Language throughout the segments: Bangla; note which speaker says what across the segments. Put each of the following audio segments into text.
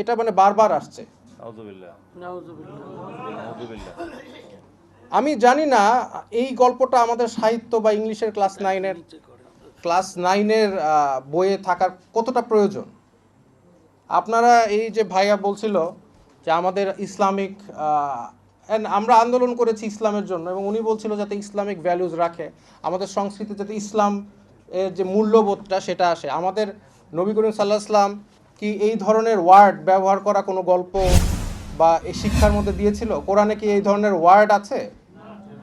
Speaker 1: এটা মানে বারবার আসছে। আমি জানি না এই গল্পটা আমাদের সাহিত্য বা ইংলিশের ক্লাস নাইনের ক্লাস নাইনের বইয়ে থাকার কতটা প্রয়োজন? আপনারা এই যে ভাইয়া বলছিল যে আমাদের ইসলামিক আহ, আমরা আন্দোলন করেছি ইসলামের জন্য এবং উনি বলছিল যাতে ইসলামিক ভ্যালুজ রাখে আমাদের সংস্কৃতি যাতে ইসলাম এর যে মূল্যবোধটা সেটা আসে। আমাদের নবী করিম সাল্লাহ ইসলাম কি এই ধরনের ওয়ার্ড ব্যবহার করা কোনো গল্প বা এই শিক্ষার মধ্যে দিয়েছিল? কোরআনে কি এই ধরনের ওয়ার্ড আছে?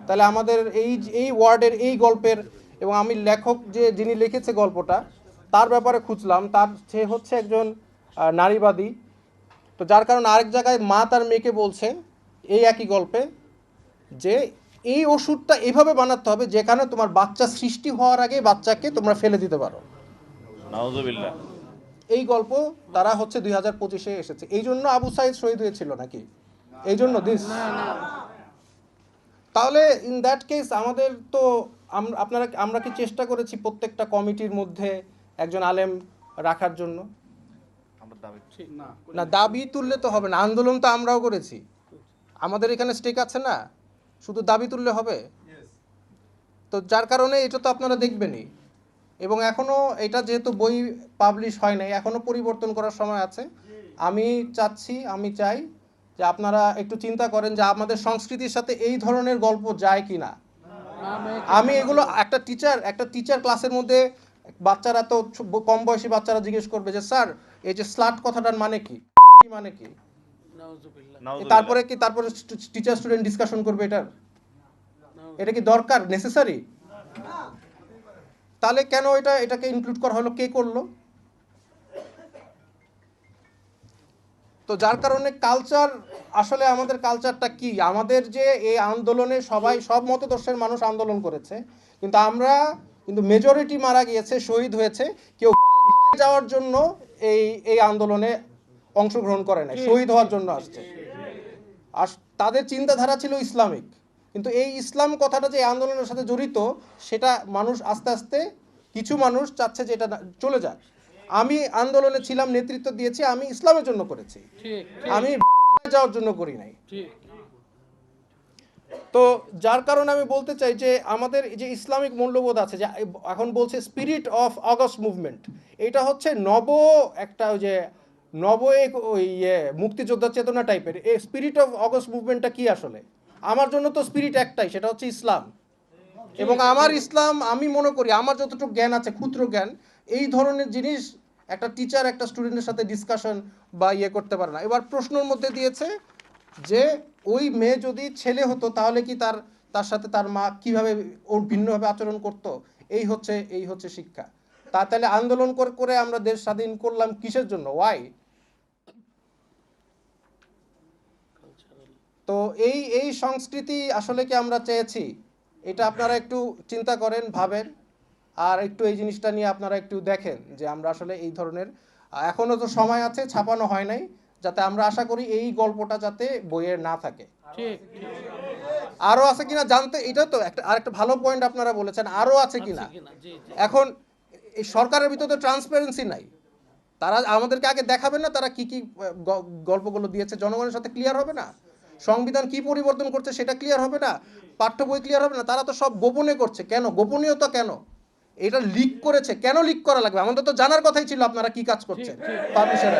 Speaker 1: তাহলে আমাদের এই এই ওয়ার্ডের এই গল্পের এবং আমি লেখক যে, যিনি লিখেছে গল্পটা, তার ব্যাপারে খুঁজলাম। তার সে হচ্ছে একজন নারীবাদী। তো যার কারণে আরেক জায়গায় মা তার মেয়েকে বলছে এই একই গল্পে যে, এই ওষুধটা এভাবে বানাতে হবে যেখানে তোমার বাচ্চা সৃষ্টি হওয়ার আগে বাচ্চাকে তোমরা ফেলে দিতে পারো। এই গল্প তারা হচ্ছে দুই হাজার পঁচিশে এসেছে। এই জন্য আবু সাইদ শহীদ হয়েছিল নাকি? এই জন্য দিস। তাহলে ইন দ্যাট কেস আমাদের তো আপনারা আমরা কি চেষ্টা করেছি প্রত্যেকটা কমিটির মধ্যে একজন আলেম রাখার জন্য?
Speaker 2: দাবি
Speaker 1: না দাবি তুললে তো হবে না আন্দোলন তো আমরাও করেছি। আমাদের এখানে স্টেক আছে না? শুধু দাবি তুললে হবে? তো যার কারণে এটা তো আপনারা দেখবেনই। এবং এখনও এটা যেহেতু বই পাবলিশ হয় নাই এখনও পরিবর্তন করার সময় আছে। আমি চাচ্ছি আমি চাই যে আপনারা একটু চিন্তা করেন যে আমাদের সংস্কৃতির সাথে এই ধরনের গল্প যায় কি না আমি এগুলো একটা টিচার একটা টিচার ক্লাসের মধ্যে বাচ্চারা তো কম বয়সী বাচ্চারা জিজ্ঞেস করবে যে স্যার এই যে স্লাট কথাটার মানে কি? মানে কি? তারপরে কি তারপরে টিচার স্টুডেন্ট ডিসকাশন করবে এটার? এটা কি দরকার? নেসেসারি তাহলে কেন এটা এটাকে ইনক্লুড করা হলো? কে করল? তো যার কারণে কালচার আসলে আমাদের কালচারটা কি? আমাদের যে এই আন্দোলনে সবাই সব মতদর্শের মানুষ আন্দোলন করেছে কিন্তু আমরা কিন্তু মেজরিটি মারা গিয়েছে শহীদ হয়েছে কেউ যাওয়ার জন্য এই এই আন্দোলনে অংশগ্রহণ করে নাই শহীদ হওয়ার জন্য আসছে। আর তাদের চিন্তাধারা ছিল ইসলামিক। কিন্তু এই ইসলাম কথাটা যে আন্দোলনের সাথে জড়িত সেটা মানুষ আস্তে আস্তে কিছু মানুষ চাচ্ছে যে এটা চলে যাক। আমি আন্দোলনে ছিলাম নেতৃত্ব দিয়েছি আমি ইসলামের জন্য করেছি। আমি যাওয়ার জন্য করি নাই। তো যার কারণে আমি বলতে চাই যে আমাদের এই যে ইসলামিক মূল্যবোধ আছে যে এখন বলছে স্পিরিট অফ অগস্ট মুভমেন্ট এটা হচ্ছে নব একটা ওই যে নব এক ওই ইয়ে মুক্তিযোদ্ধা চেতনা টাইপের এই স্পিরিট অফ অগস্ট মুভমেন্টটা কি আসলে? আমার জন্য তো স্পিরিট একটাই, সেটা হচ্ছে ইসলাম। এবং আমার ইসলাম, আমি মনে করি আমার যতটুকু জ্ঞান আছে, ক্ষুদ্র জ্ঞান, এই ধরনের জিনিস একটা টিচার একটা স্টুডেন্টের সাথে ডিসকাশন বা ইয়ে করতে পারে না। এবার প্রশ্নের মধ্যে দিয়েছে যে, ওই মেয়ে যদি ছেলে হতো, তাহলে কি তার তার সাথে তার মা কীভাবে ওর ভিন্নভাবে আচরণ করতো? এই হচ্ছে এই হচ্ছে শিক্ষা। তা তাহলে আন্দোলন করে করে আমরা দেশ স্বাধীন করলাম কিসের জন্য? ওয়াই তো এই এই সংস্কৃতি আসলে কি আমরা চেয়েছি? এটা আপনারা একটু চিন্তা করেন ভাবেন। আর একটু এই জিনিসটা নিয়ে আপনারা একটু দেখেন যে আমরা আসলে এই ধরনের আহ, এখনও তো সময় আছে ছাপানো হয় নাই যাতে আমরা আশা করি এই গল্পটা যাতে বইয়ের না থাকে।
Speaker 3: ঠিক।
Speaker 1: আরও আছে কিনা জানতে এটা তো একটা আরেকটা ভালো পয়েন্ট আপনারা বলেছেন আরও আছে কিনা? এখন এই সরকারের ভিতরে তো ট্রান্সপারেন্সি নাই। তারা আমাদেরকে আগে দেখাবে না তারা কি কি গল্পগুলো দিয়েছে জনগণের সাথে ক্লিয়ার হবে না? সংবিধান কি পরিবর্তন করছে সেটা ক্লিয়ার হবে না? পাঠ্য বই ক্লিয়ার হবে না? তারা তো সব গোপনে করছে। কেন? গোপনীয়তা কেন? এটা লিক করেছে। কেন লিক করা লাগবে? আমাদের তো জানার কথাই ছিল আপনারা কি কাজ করছেন? পাবলিশার